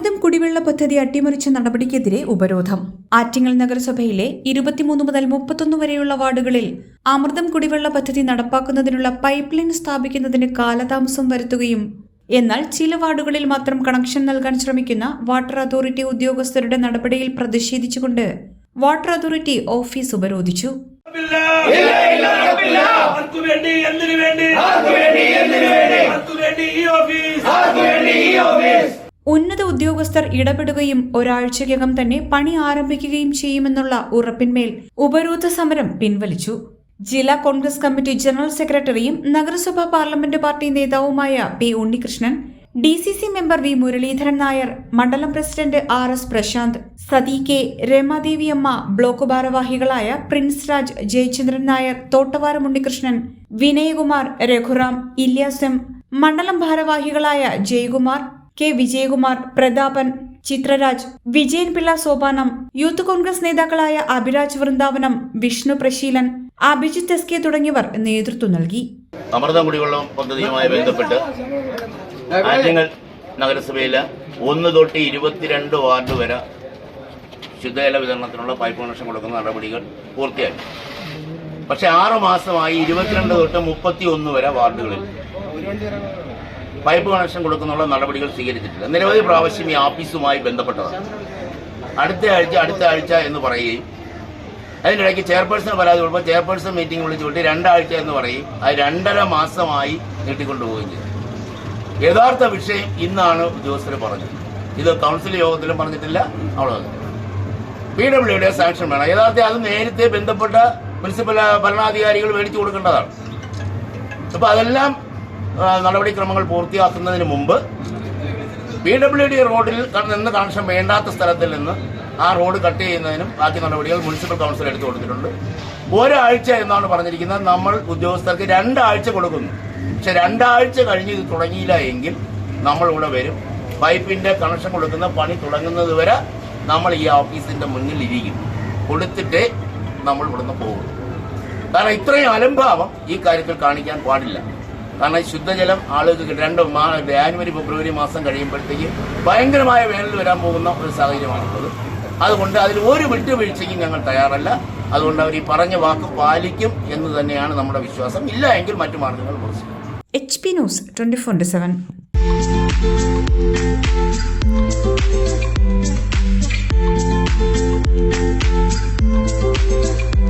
അമൃതം കുടിവെള്ള പദ്ധതി അട്ടിമറിച്ച നടപടിക്കെതിരെ ഉപരോധം. ആറ്റിങ്ങൽ നഗരസഭയിലെ ഇരുപത്തിമൂന്ന് മുതൽ മുപ്പത്തൊന്ന് വരെയുള്ള വാർഡുകളിൽ അമൃതം കുടിവെള്ള പദ്ധതി നടപ്പാക്കുന്നതിനുള്ള പൈപ്പ് ലൈൻ സ്ഥാപിക്കുന്നതിന് കാലതാമസം വരുത്തുകയും എന്നാൽ ചില വാർഡുകളിൽ മാത്രം കണക്ഷൻ നൽകാൻ ശ്രമിക്കുന്ന വാട്ടർ അതോറിറ്റി ഉദ്യോഗസ്ഥരുടെ നടപടിയിൽ പ്രതിഷേധിച്ചുകൊണ്ട് വാട്ടർ അതോറിറ്റി ഓഫീസ് ഉപരോധിച്ചു. ഈ ഓഫീസ്? ഉന്നത ഉദ്യോഗസ്ഥർ ഇടപെടുകയും ഒരാഴ്ചയ്ക്കകം തന്നെ പണി ആരംഭിക്കുകയും ചെയ്യുമെന്നുള്ള ഉറപ്പിന്മേൽ ഉപരോധ സമരം പിൻവലിച്ചു. ജില്ലാ കോൺഗ്രസ് കമ്മിറ്റി ജനറൽ സെക്രട്ടറിയും നഗരസഭാ പാർലമെന്റ് പാർട്ടി നേതാവുമായ P Unnikrishnan D C C member V Muraleedharan Nair മണ്ഡലം president R S Prashanth Sathi K Ramadeviamma block ഭാരവാഹികളായ പ്രിൻസ് രാജ് ജയചന്ദ്രൻ നായർ തോട്ടവാരം ഉണ്ണികൃഷ്ണൻ വിനയകുമാർ രഘുറാം ഇല്യാസ് മണ്ഡലം ഭാരവാഹികളായ ജയകുമാർ കെ വിജയകുമാർ പ്രതാപൻ ചിത്രരാജ് വിജയൻ പിള്ള സോപാനം യൂത്ത് കോൺഗ്രസ് നേതാക്കളായ അഭിരാജ് വൃന്ദാവനം വിഷ്ണു പ്രശീലൻ അഭിജിത്ത് എസ് കെ തുടങ്ങിയവർ നേതൃത്വം നൽകി. അമൃതം പദ്ധതിയുമായി ബന്ധപ്പെട്ട് ആറ്റിങ്ങൽ നഗരസഭയിലെ ഒന്ന് തൊട്ട് ഇരുപത്തിരണ്ട് വാർഡ് വരെ ശുദ്ധജല വിതരണത്തിനുള്ള പൈപ്പ് കണക്ഷൻ കൊടുക്കുന്ന നടപടികൾ പൂർത്തിയായി പക്ഷെ ആറ് മാസമായി ഇരുപത്തിരണ്ട് തൊട്ട് മുപ്പത്തി ഒന്ന് വരെ വാർഡുകളിൽ. പൈപ്പ് കണക്ഷൻ കൊടുക്കുന്നുള്ള നടപടികൾ സ്വീകരിച്ചിട്ടില്ല. നിരവധി പ്രാവശ്യം ഈ ഓഫീസുമായി ബന്ധപ്പെട്ടതാണ്. അടുത്ത ആഴ്ച അടുത്ത ആഴ്ച എന്ന് പറയുകയും അതിനിടയ്ക്ക് ചെയർപേഴ്സൺ പരാതി കൊടുക്കുമ്പോൾ ചെയർപേഴ്സൺ മീറ്റിംഗ് വിളിച്ചു വിട്ട് രണ്ടാഴ്ച എന്ന് പറയും അത് രണ്ടര മാസമായി നീട്ടിക്കൊണ്ടുപോവുകയും ചെയ്തു. യഥാർത്ഥ വിഷയം ഇന്നാണ് ഉദ്യോഗസ്ഥർ പറഞ്ഞത്. ഇത് കൗൺസിൽ യോഗത്തിലും പറഞ്ഞിട്ടില്ല അവിടെ പി ഡബ്ല്യുടെ സാങ്ഷൻ വേണം. യഥാർത്ഥം അത് നേരത്തെ ബന്ധപ്പെട്ട മുനിസിപ്പൽ ഭരണാധികാരികൾ മേടിച്ചു കൊടുക്കേണ്ടതാണ്. അപ്പൊ അതെല്ലാം നടപടിക്രമങ്ങൾ പൂർത്തിയാക്കുന്നതിന് മുമ്പ് പി ഡബ്ല്യു ഡി റോഡിൽ നിന്ന് കണക്ഷൻ വേണ്ടാത്ത സ്ഥലത്തിൽ നിന്ന് ആ റോഡ് കട്ട് ചെയ്യുന്നതിനും ബാക്കി നടപടികൾ മുനിസിപ്പൽ കൗൺസിൽ എടുത്തു കൊടുത്തിട്ടുണ്ട്. ഒരാഴ്ച എന്നാണ് പറഞ്ഞിരിക്കുന്നത്. നമ്മൾ ഉദ്യോഗസ്ഥർക്ക് രണ്ടാഴ്ച കൊടുക്കുന്നു. പക്ഷെ രണ്ടാഴ്ച കഴിഞ്ഞ് ഇത് തുടങ്ങിയില്ല എങ്കിൽ നമ്മൾ ഇവിടെ വരും. പൈപ്പിന്റെ കണക്ഷൻ കൊടുക്കുന്ന പണി തുടങ്ങുന്നത് വരെ നമ്മൾ ഈ ഓഫീസിന്റെ മുന്നിൽ ഇരിക്കും. കൊടുത്തിട്ടേ നമ്മൾ ഇവിടുന്ന് പോകും. കാരണം ഇത്രയും അലംഭാവം ഈ കാര്യത്തിൽ കാണിക്കാൻ പാടില്ല. കാരണം ശുദ്ധജലം ആളുകൾക്ക്. രണ്ട് ജാനുവരി ഫെബ്രുവരി മാസം കഴിയുമ്പോഴത്തേക്ക് ഭയങ്കരമായ വേനൽ വരാൻ പോകുന്ന ഒരു സാഹചര്യമാണുള്ളത്. അതുകൊണ്ട് അതിൽ ഒരു വിട്ടുവീഴ്ചയ്ക്കും ഞങ്ങൾ തയ്യാറല്ല. അതുകൊണ്ട് അവർ ഈ പറഞ്ഞ വാക്ക് പാലിക്കും എന്ന് തന്നെയാണ് നമ്മുടെ വിശ്വാസം. ഇല്ല എങ്കിൽ മറ്റു മാർഗങ്ങൾ പ്രവർത്തിക്കും. H P news twenty four seven